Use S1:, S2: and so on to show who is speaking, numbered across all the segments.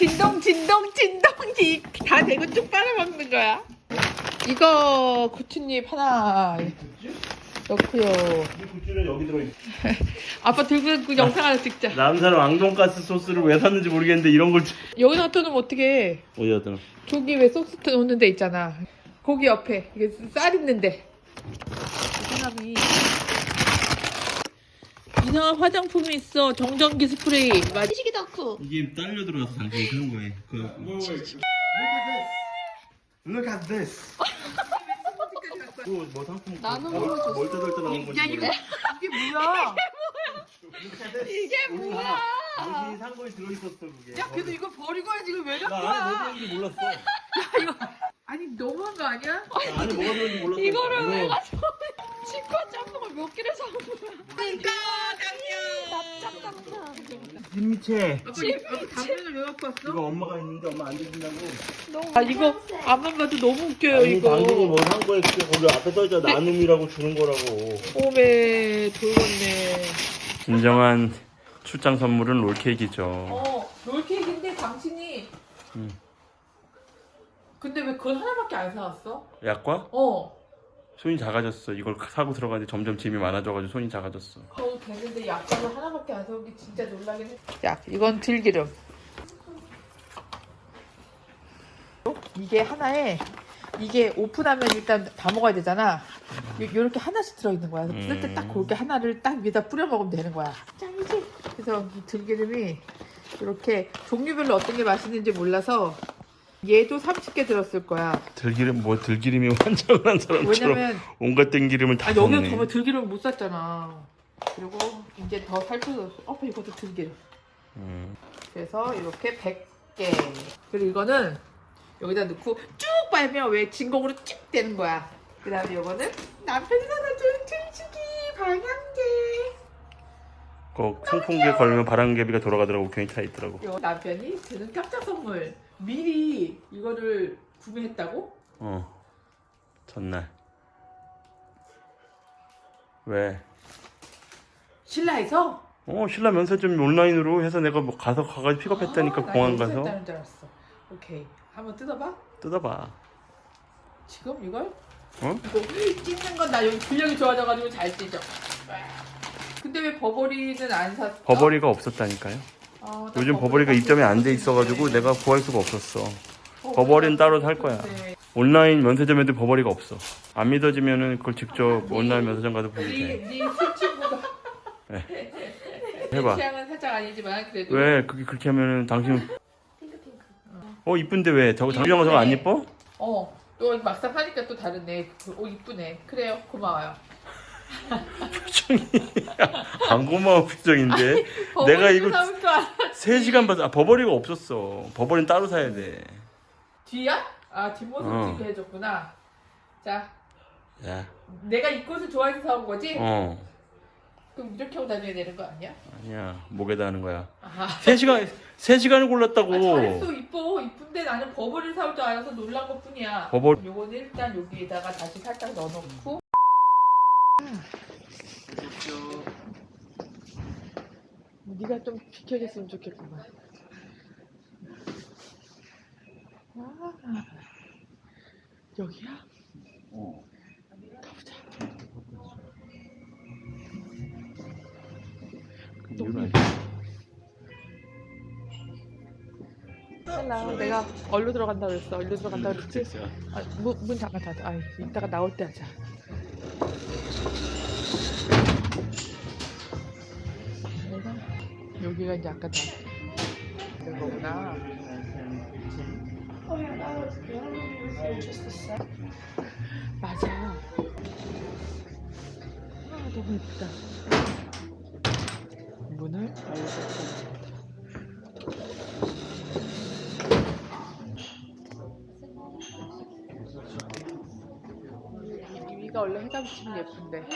S1: 진동 진동 진동이 다 대고 쭉 빨아먹는 거야. 이거 고추잎 하나 넣고요.
S2: 이 굿즈는 여기 들어있어.
S1: 아빠 들고 그 영상 하나 찍자.
S2: 남산 왕돈가스 소스를 왜 샀는지 모르겠는데 이런 걸
S1: 여기 놔두면 어떻게?
S2: 어디다 둬?
S1: 저기 왜 소스 넣는 데 있잖아. 거기 옆에 이게 쌀 있는데. 이 사람이 이상한 화장품이 있어. 정전기 스프레이. 맞
S3: 시기 덕후.
S2: 이게 딸려 들어가서 당신이 산 거예요. 그 Look at this. 그거 뭐 상품?
S3: 나는
S2: 뭐,
S3: 모르겠어.
S2: 멀쩡멀쩡 나온 건지
S1: 야, 이거-. 이게 뭐야?
S3: 이게 뭐야?
S2: 당신이 산 거에 들어있었어 그게.
S1: 야, 그래도 이거 버리고 해 지금
S2: 왜나
S1: 갖고
S2: 안에
S1: 와?
S2: 뭐가 들어있는지 몰랐어.
S1: 이거 아니 너무한 거 아니야?
S2: 나 안에 뭐가 들어있는지 몰랐어.
S3: 이거를 왜
S2: 이거
S3: 가지 고 치과 짬뽕을 몇 개를 사온 거야?
S1: 그러니까 이- 아빠 당면을 왜 갖고 왔어?
S2: 이거 엄마가 있는데 엄마 안 드신다고.
S1: 아 이거 앞만 봐도 너무 웃겨요
S2: 아니
S1: 이거.
S2: 뭐산 거에 그게 거기 앞에 써있잖아 나눔이라고 주는 거라고.
S1: 오메 돌겠네.
S2: 진정한 출장 선물은 롤케이크죠.
S1: 어 롤케이크인데 당신이.
S2: 음.
S1: 근데 왜 그걸 하나밖에 안 사왔어?
S2: 약과?
S1: 어.
S2: 손이 작아졌어. 이걸 사고 들어가는데 점점 짐이 많아져가지고 손이 작아졌어.
S1: 겨우 됐는데 약간을 하나밖에 안 사온 게 진짜 놀라긴 해. 야 이건 들기름. 이게 하나에 이게 오픈하면 일단 다 먹어야 되잖아. 이렇게 하나씩 들어있는 거야. 그래서 쓸때딱
S2: 음.
S1: 그렇게 하나를 딱 위에다 뿌려 먹으면 되는 거야. 짱이지? 그래서 이 들기름이 이렇게 종류별로 어떤 게 맛있는지 몰라서 얘도 30개 들었을 거야.
S2: 들기름 뭐 들기름이 환장한 사람처럼
S1: 왜냐면
S2: 온갖 땡기름을 다
S1: 아 여기
S2: 넣네.
S1: 보면 들기름 못 샀잖아. 그리고 이제 더 살펴서 어 이것도 들기름.
S2: 음.
S1: 그래서 이렇게 100개. 그리고 이거는 여기다 넣고 쭉 빨면 왜 진공으로 쭉 되는 거야. 그 다음에 이거는 남편이 사다준 틀치기 방향제.
S2: 그 송풍기에 걸면 바람개비가 돌아가더라고 괜히 타 있더라고.
S1: 요 남편이 주는 깜짝 선물. 미리 이거를 구매했다고?
S2: 어. 전날. 왜?
S1: 신라에서?
S2: 어 신라 면세점 온라인으로 해서 내가 뭐 가서 가가지고 픽업했다니까
S1: 아, 나
S2: 공항 가서
S1: 했다는 줄 알았어. 오케이. 한번 뜯어봐.
S2: 뜯어봐.
S1: 지금 이걸?
S2: 어?
S1: 이거 찢는 건 나 여기 근력이 좋아져가지고 잘 찢어. 근데 왜 버버리는 안 샀어?
S2: 버버리가 없었다니까요.
S1: 어, 나
S2: 요즘 버버리가 입점이 안 돼 있어가지고 내가 구할 수가 없었어. 버버리는 따로 살 거야.
S1: 네.
S2: 온라인 면세점에도 버버리가 없어. 안 믿어지면은 그걸 직접 온라인 면세점 가서 보면 돼.
S1: 네술 친구가
S2: 해봐.
S1: 취향은 살짝 아니지만 그래도
S2: 왜 그게 그렇게 하면은 당신 어 이쁜데 왜 저거 장비정 저거 안 이뻐?
S1: 어. 또 막상 하니까 또 다르네. 그, 오 이쁘네. 그래요. 고마워요.
S2: 표정이 안 고마운 표정인데 내가 이거
S1: 사올 줄 알아.
S2: 3시간 봐서 아 버버리가 없었어. 버버리는 따로 사야 돼.
S1: 뒤야? 아 뒷모습
S2: 어.
S1: 찍게 해줬구나. 자,
S2: 야,
S1: 내가 이 꽃을 좋아해서 사온 거지?
S2: 어
S1: 그럼 이렇게 하고 다녀야 되는 거 아니야?
S2: 아니야 목에다 하는 거야.
S1: 아,
S2: 3시간 3시간을 골랐다고.
S1: 아 잘했어 이뻐 이쁜데 나는 버버리를 사올 줄 알아서 놀란 것 뿐이야.
S2: 버버-
S1: 요거는 일단 여기에다가 다시 살짝 넣어놓고. 네가 좀 비켜줬으면 좋겠구만. 아, 여기야?
S2: 어.
S1: 가보자. 헬라, 내가 얼로 들어간다 그랬어. 얼로 들어간다 그랬지? 아, 문, 문 잠깐 닫아. 아, 이따가 나올 때 하자. 여기가 이제 아까 다된 거구나. 맞아. 아, 너무 예쁘다. 이 위가 원래 해감 치면 예쁜데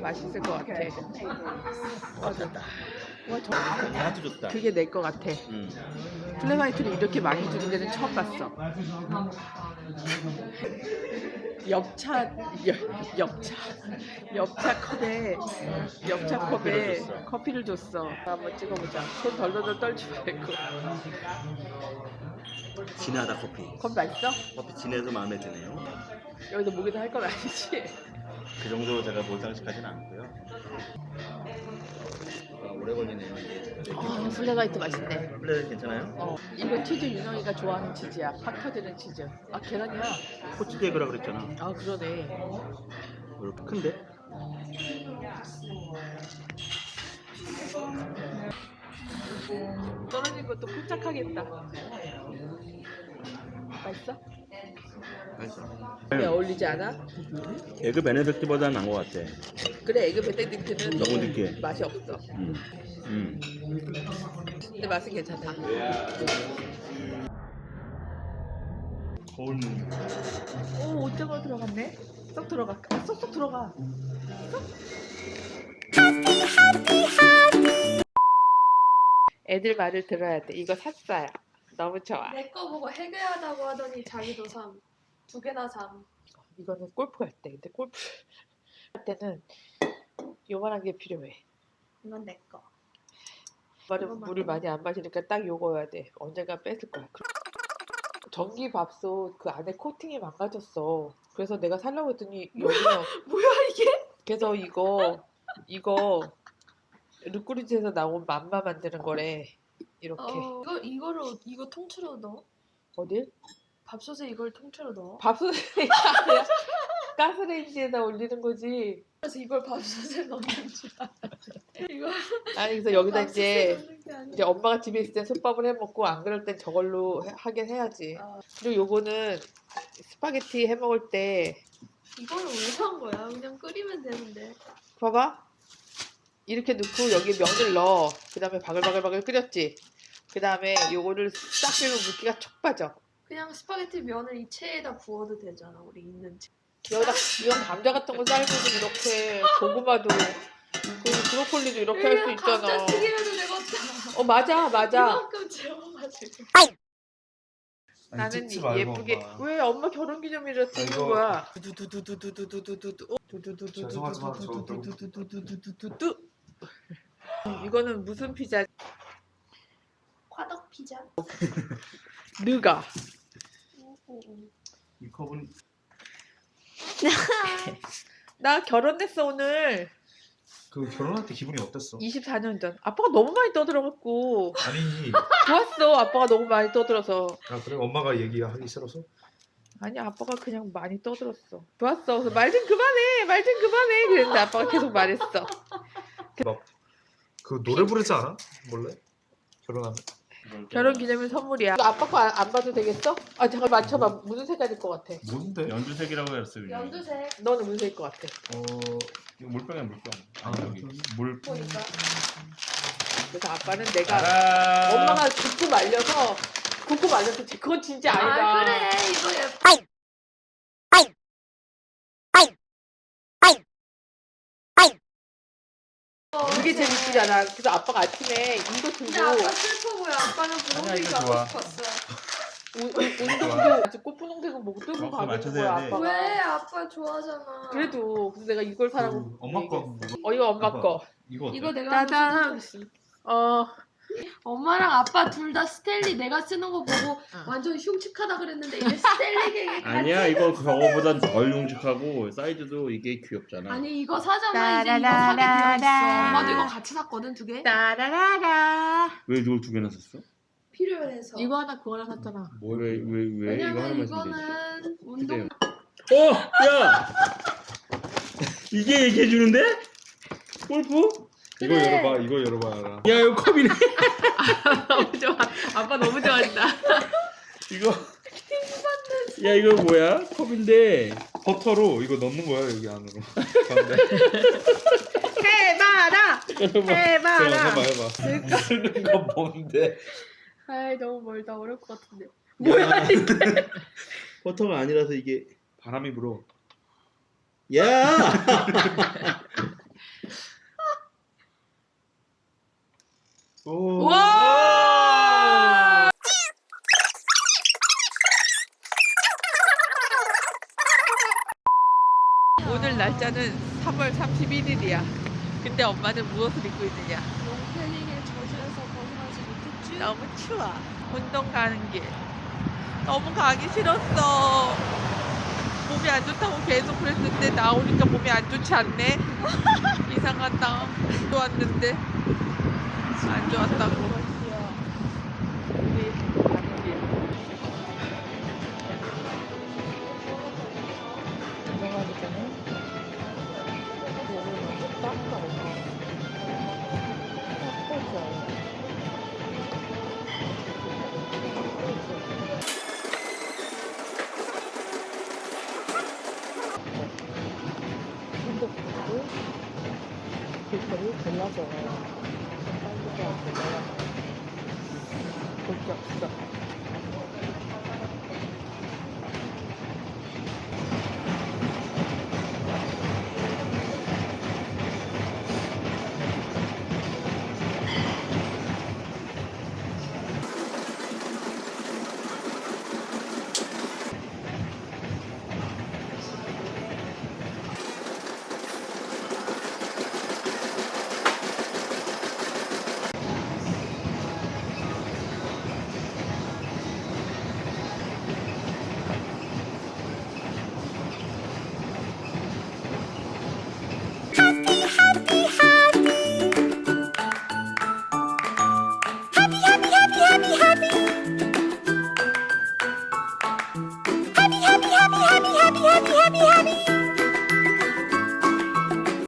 S1: 맛있을 것 같아. 맞아. 와,
S2: 저다 줬다.
S1: 그게 내 것 같아.
S2: 응.
S1: 플레마이트를 이렇게 많이 주는 데는 처음 봤어. 엽차 엽, 엽차 엽차 컵에 엽차 컵에
S2: 줬어.
S1: 커피를 줬어. 한번 찍어보자. 손 덜덜덜 떨지 말고.
S2: 진하다 커피.
S1: 커피 맛있어?
S2: 커피 진해서 마음에 드네요.
S1: 여기서 목에다 할건 아니지?
S2: 그 정도 제가 몰상식하지는 않고요. 아, 오래 걸리네요 이게.
S1: 아, 플레가이트 맛있네.
S2: 플레 괜찮아요?
S1: 어, 이거 치즈 윤영이가 좋아하는 치즈야. 팍 터지는 치즈. 아 계란이야.
S2: 코치데그라 그랬잖아.
S1: 아 그러네.
S2: 이렇게 큰데?
S1: 떨어진 것도 폴짝하겠다. 맛있어?
S2: 맛있어.
S1: 왜 어울리지 않아?
S2: 에그 베네딕트보다는 나은 것 같아.
S1: 그래 에그 베네딕트는
S2: 너무 느끼해.
S1: 맛이 없어.
S2: 음. 음.
S1: 근데 맛은 괜찮다.
S2: 거울
S1: 는오 오징어 들어갔네. 쏙 들어가. 아, 쏙쏙 들어가. 애들 말을 들어야 돼. 이거 샀어요. 너무 좋아.
S3: 내 거 보고 해결하다고 하더니 자기도 삼. 두 개나 삼.
S1: 이거는 골프 갈 때. 근데 골프 할 때는 요만한 게 필요해.
S3: 이건 내 거.
S1: 말은 물을
S3: 더.
S1: 많이 안 마시니까 딱 요거여야 돼. 언젠가 뺏을 거야. 전기 밥솥 그 안에 코팅이 망가졌어. 그래서 내가 살려고 했더니 여기는
S3: 뭐야 이게?
S1: 그래서 이거 이거 르꾸리지에서 나온 맘마 만드는 거래. 이렇게
S3: 어, 이거 이거를 이거 통째로 넣어?
S1: 어딜?
S3: 밥솥에 이걸 통째로 넣어?
S1: 밥솥에 가스레인지에다 올리는 거지.
S3: 그래서 이걸 밥솥에 넣는 줄 알았네. 이거
S1: 아니 그래서 여기다
S3: 밥솥에
S1: 이제
S3: 넣는 게 아니라.
S1: 이제 엄마가 집에 있을 땐 솥밥을 해 먹고 안 그럴 땐 저걸로 해- 하긴 해야지.
S3: 아,
S1: 그리고 요거는 스파게티 해 먹을 때
S3: 이거는 왜산 거야? 그냥 끓이면 되는데.
S1: 봐봐. 이렇게 넣고 여기 면을 넣어. 그 다음에 바글바글바글 끓였지. 그 다음에 요거를 싹 빼면 물기가 촉 빠져.
S3: 그냥 스파게티 면을 이 체에다 부어도 되잖아. 우리 있는 채.
S1: 여기다 이런 감자 같은 거 쌀고도 이렇게 고구마도 그 브로콜리도 이렇게 할 수 있잖아.
S3: 감자튀김에도 되겠다.
S1: 어 맞아 맞아.
S3: 이만큼 재워가지고.
S1: 나는
S4: 찍지 말고,
S1: 예쁘게
S4: 엄마.
S1: 왜 엄마 결혼 기념일이라 찍는
S4: 이거-
S1: 거야? 두두두두두두두두두
S4: 죄송하지만 저 그럼-
S1: 두두두두두두두두두두두두 이거는 무슨 피자?
S3: 화덕 피자.
S1: 느가?
S2: 이 컵은
S1: 나 결혼했어 오늘.
S4: 그 결혼할 때 기분이 어땠어?
S1: 24년 전. 아빠가 너무 많이 떠들어갖고.
S4: 아니.
S1: 좋았어. 아빠가 너무 많이 떠들어서.
S4: 아 그래? 엄마가 얘기하기 싫어서?
S1: 아니 아빠가 그냥 많이 떠들었어. 좋았어. 그래서 말 좀 그만해. 말 좀 그만해. 그랬는데 아빠가 계속 말했어.
S4: 그 노래 부르지 않아? 몰래? 결혼하면?
S1: 결혼 기념일 선물이야 이거 아빠 거 안 봐도 되겠어? 아 잠깐 맞춰봐 무슨 색깔일 것 같아
S4: 뭔데?
S2: 연두색이라고 했어요.
S3: 연두색
S1: 너는 무슨 색일 것 같아?
S4: 어
S2: 이거 물병이야 물병.
S4: 아,
S2: 여기 물.
S3: 보니까.
S1: 그래서 아빠는 내가
S2: 알아.
S1: 엄마가 굽고 말려서 굽고 말려서 그건 진짜 아니다
S3: 아 그래 이거 예뻐.
S1: 그게 이쁘잖아 그래서 아빠가 아침에 이거
S3: 근데
S1: 들고
S3: 아빠 슬퍼 보여. 아빠는
S2: 아니야,
S3: 분홍색
S2: 이거
S3: 가고
S2: 좋아.
S3: 싶었어.
S1: 운- 운- 운동도 아직 꽃분홍색은 못 들고 가는 거야
S2: 돼.
S1: 아빠가
S3: 왜 아빠 좋아하잖아.
S1: 그래도 근데 내가 이걸 사라고
S4: 그 엄마 거
S1: 얘기했어. 어 이거 엄마
S4: 아빠.
S1: 거
S4: 이거 어때?
S3: 이거 내가
S1: 따단.
S3: 써줬어.
S1: 어,
S3: 엄마랑 아빠 둘 다 스텔리 내가 쓰는 거 보고
S1: 응.
S3: 완전 흉측하다 그랬는데 이게 스텔리 계획
S2: 아니야 이거 저거보단 덜 뭉직하고 사이즈도 이게 귀엽잖아.
S3: 아니 이거 사자마자 이제 이거 사게 되어 있어. 엄마도 이거 같이 샀거든 두 개.
S1: 따라라라
S2: 왜 이걸 두 개나 샀어?
S3: 필요해서.
S1: 이거 하나 그거 하나 샀잖아
S2: 왜 왜 왜 이거
S3: 왜냐면
S2: 하나만 되지?
S3: 이거는
S2: 근데요.
S3: 운동
S2: 어, 야, 이게 얘기해 주는데? 골프?
S4: 이거. 열어봐 이거 열어봐
S2: 야, 이거 컵이네.
S1: 너무 좋아 아빠 너무 좋아한다
S2: 이거. 야, 이거 뭐야? 컵인데.
S4: 버터로 이거 넣는 거야 여기 안으로 가운데
S1: 해봐라
S2: 잠깐만.
S1: 해봐라
S4: 해봐 해봐 무슨 이거 뭔데
S3: 아이 너무 멀다 어려울 것 같은데.
S2: 뭐야 이게? 버터가 아니라서 이게 바람이 불어. 야!
S4: 오.
S1: 와 날짜는 3월 31일이야. 근데 엄마는 무엇을 입고 있느냐?
S3: 롱패닝의 저주에서 벗어나지 못했지?
S1: 너무 추워. 운동 가는 길. 너무 가기 싫었어. 몸이 안 좋다고 계속 그랬는데 나오니까 몸이 안 좋지 않네. 이상하다. 좋았는데 안 좋았다고. 핸드폰도 filter를 골라줘 요. 빨리